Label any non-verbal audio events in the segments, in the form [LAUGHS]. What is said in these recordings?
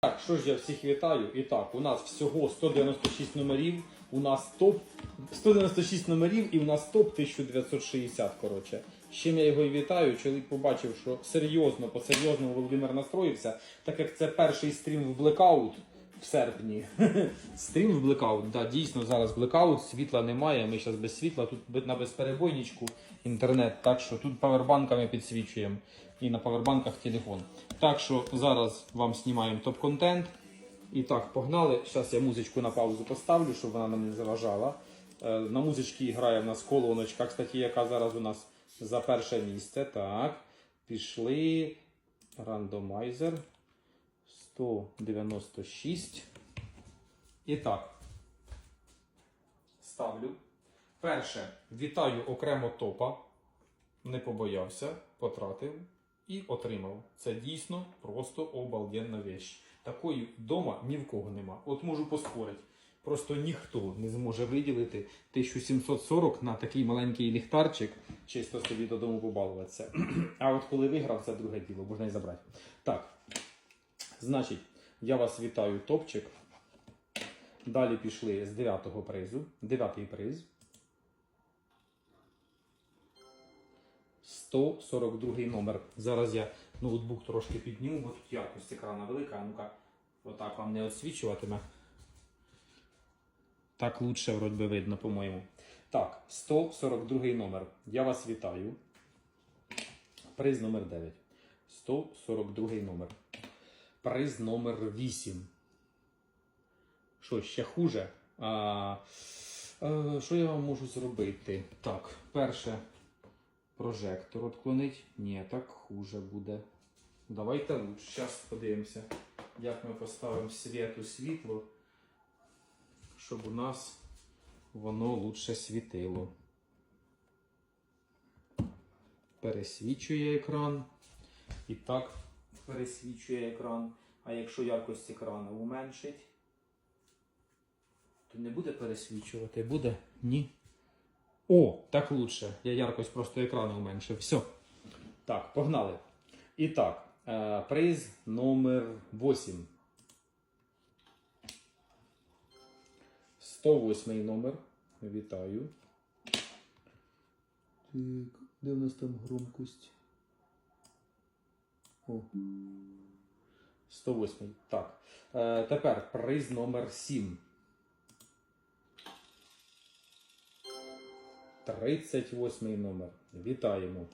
Так, що ж я всіх вітаю. І так, у нас всього 196 номерів. У нас топ 196 номерів і у нас топ 1960. Коротше. З чим я його і вітаю. Чоловік побачив, що серйозно, по-серйозному Володимир настроївся, так як це перший стрім в блекаут в серпні. [LAUGHS] стрім в блекаут. Да, дійсно, зараз блекаут, світла немає. Ми зараз без світла, тут на безперебойничку інтернет. Так що тут павербанками підсвічуємо і на павербанках телефон. Так що зараз вам знімаємо топ-контент. І так, погнали. Зараз я музичку на паузу поставлю, щоб вона нам не заважала. Е, На музичці грає в нас колоночка, кстати, яка зараз у нас за перше місце. Так, пішли. Рандомайзер 196. І так. Ставлю. Перше, вітаю окремо топа. Не побоявся, потратив і отримав. Це дійсно просто обалденна вещь. Такої вдома ні в кого нема. От можу поспорити. Просто ніхто не зможе виділити 1740 на такий маленький ліхтарчик, чисто собі додому побалуватися. [CLEARS THROAT] А от коли виграв, це друге діло, можна і забрати. Так, значить, я вас вітаю, топчик. Далі пішли з 9 призу. Дев'ятий приз. 142 номер. Зараз я ноутбук трошки підніму, бо тут якість екрана велика. Ну-ка, отак вам не освічуватиме. Так лучше вроді видно, по-моєму. Так, 142 номер. Я вас вітаю. Приз номер 9. 142 номер. Приз номер 8. Що, ще хуже? А, е, що я вам можу зробити? Так, перше. Прожектор отклонить. Ні, так хуже буде. Давайте лучше. Зараз подивимося, як ми поставимо світу світло, щоб у нас воно лучше світило. Пересвічує екран. І так пересвічує екран. А якщо якість екрану уменшить, то не буде пересвічувати, буде? Ні. О, так лучше. Я яркость просто екрану уменшив. Все. Так, погнали. І так, е, приз номер 8. 108 номер. Вітаю. Так, де у нас там громкость? О. 108. Так. Е, тепер приз номер 7. 38 номер. Вітаємо.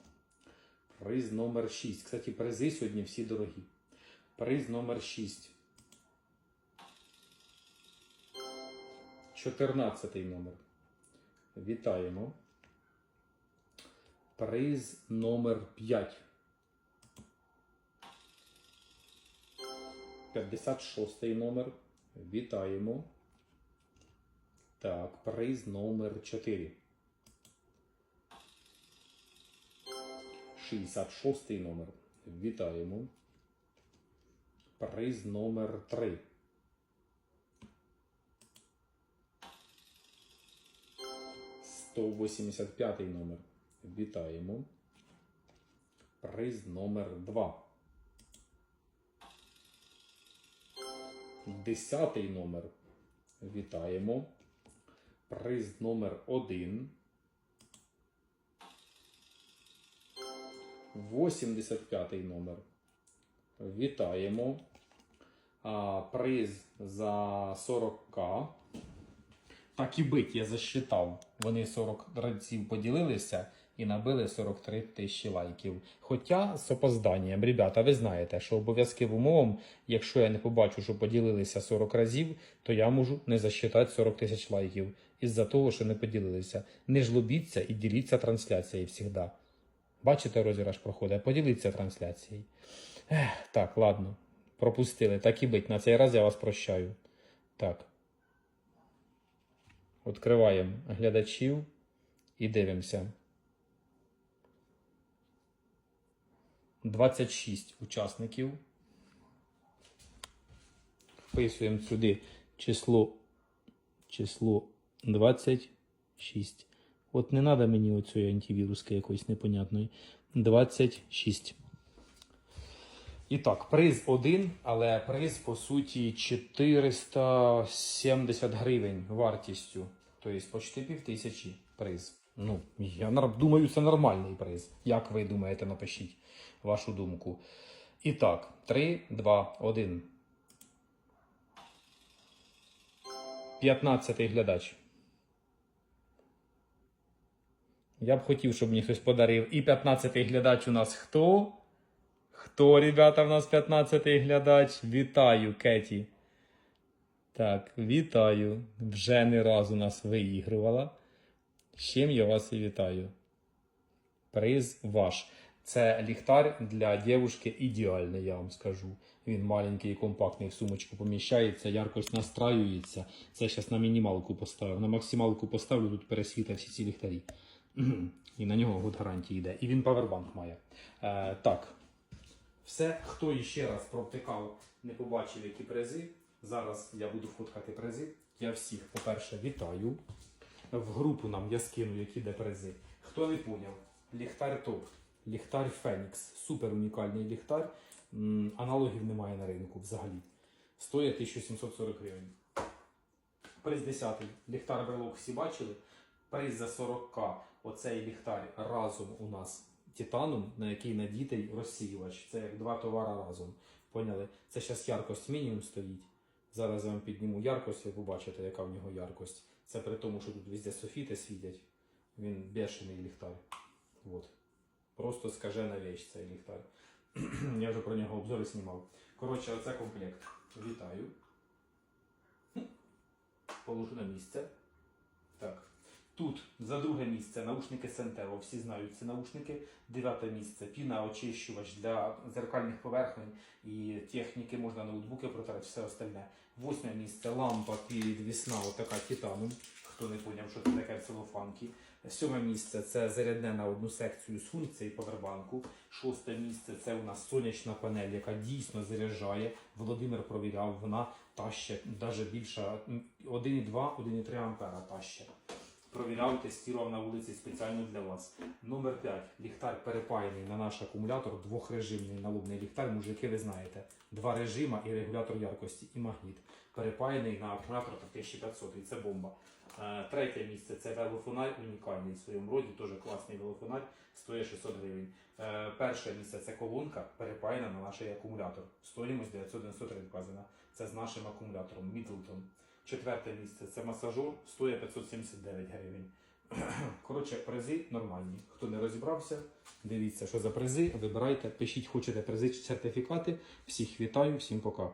Приз номер 6. Кстати, призи сьогодні всі дорогі. Приз номер 6. 14 номер. Вітаємо. Приз номер 5. 56 номер. Вітаємо. Так, приз номер 4. 66 номер. Вітаємо. Приз номер 3. Сто вісімдесят п'ятий номер. Вітаємо. Приз номер 2. Десятий номер. Вітаємо. Приз номер 1. 85 номер. Вітаємо. Приз за 40к. Так і бить, я засчитав. Вони 40 разів поділилися і набили 43 тисячі лайків. Хоча з опозданням, ребята, ви знаєте, що обов'язковим умовом, якщо я не побачу, що поділилися 40 разів, то я можу не засчитати 40 тисяч лайків. Із-за того, що не поділилися. Не жлобіться і діліться трансляцією завжди. Бачите, розіграш проходить, поділіться трансляцією. Ех, так, ладно. Пропустили. Так і бить. На цей раз я вас прощаю. Так. Відкриваємо глядачів і дивимося. 26 учасників. Вписуємо сюди число, число 26. От не треба мені оцієї антивіруски якоїсь непонятної. 26. І так, приз один, але приз по суті 470 гривень вартістю. Тобто почти пів тисячі приз. Ну, я думаю, це нормальний приз. Як ви думаєте, напишіть вашу думку. І так, 3, 2, 1. 15 глядач. Я б хотів, щоб мені хтось подарив. І 15-й глядач у нас хто? Хто, ребята, в нас 15-й глядач? Вітаю, Кеті. Так, вітаю. Вже не раз у нас виігрувала. З чим я вас і вітаю. Приз ваш. Це ліхтар для дівушки ідеальний, я вам скажу. Він маленький і компактний в сумочку поміщається, яркость настраюється. Це зараз на мінімалку поставив. На максималку поставлю, тут пересвіта всі ці ліхтарі. І на нього год гарантії йде. І він павербанк має. Е, так. Все, хто іще раз провтикав, не побачив, які призи. Зараз я буду фоткати призи. Я всіх, по-перше, вітаю. В групу нам я скину, які де призи. Хто не поняв, ліхтар топ, ліхтар Фенікс. Супер унікальний ліхтар. Аналогів немає на ринку взагалі. Стоїть 1740 гривень. Приз 10. Ліхтар брелок всі бачили. Приз за 40к. Оцей ліхтар разом у нас титаном, на який надітий розсіювач. Це як два товари разом. Поняли? Це зараз яркость мінімум стоїть. Зараз я вам підніму яркость, ви побачите, яка в нього яркость. Це при тому, що тут везде софіти світять. Він бешений ліхтар. От. Просто скажена вещь цей ліхтар. [CLEARS THROAT] Я вже про нього обзори знімав. Коротше, оце комплект. Вітаю. Положу на місце. Тут за друге місце наушники Сентево. Всі знають ці наушники. Дев'яте місце піна очищувач для зеркальних поверхонь і техніки, можна ноутбуки протерти, все остальне. Восьме місце лампа підвісна, отака титаном. Хто не поняв, що це таке целофанки. Сьоме місце це зарядне на одну секцію з функції повербанку. Шосте місце це у нас сонячна панель, яка дійсно заряджає. Володимир провіряв, вона таще навіть більше м, 1,2, 1,3 ампера таще. Провіряв, тестував на вулиці спеціально для вас. Номер 5. Ліхтар перепаяний на наш акумулятор, двохрежимний налобний ліхтар. Мужики, ви знаєте, два режима і регулятор яркості, і магніт. Перепаяний на акумулятор та 1500, і це бомба. Е, Третє місце це велофонарь, унікальний в своєму роді, теж класний велофонарь, стоїть 600 гривень. Е, Перше місце це колонка, перепаяна на наш акумулятор. Стоїмость 993 вказана. Це з нашим акумулятором Мідлтон. Четверте місце це масажур, стоїть 579 гривень. [CLEARS THROAT] Коротше, призи нормальні. Хто не розібрався, дивіться, що за призи, вибирайте, пишіть, хочете призи чи сертифікати. Всіх вітаю, всім пока.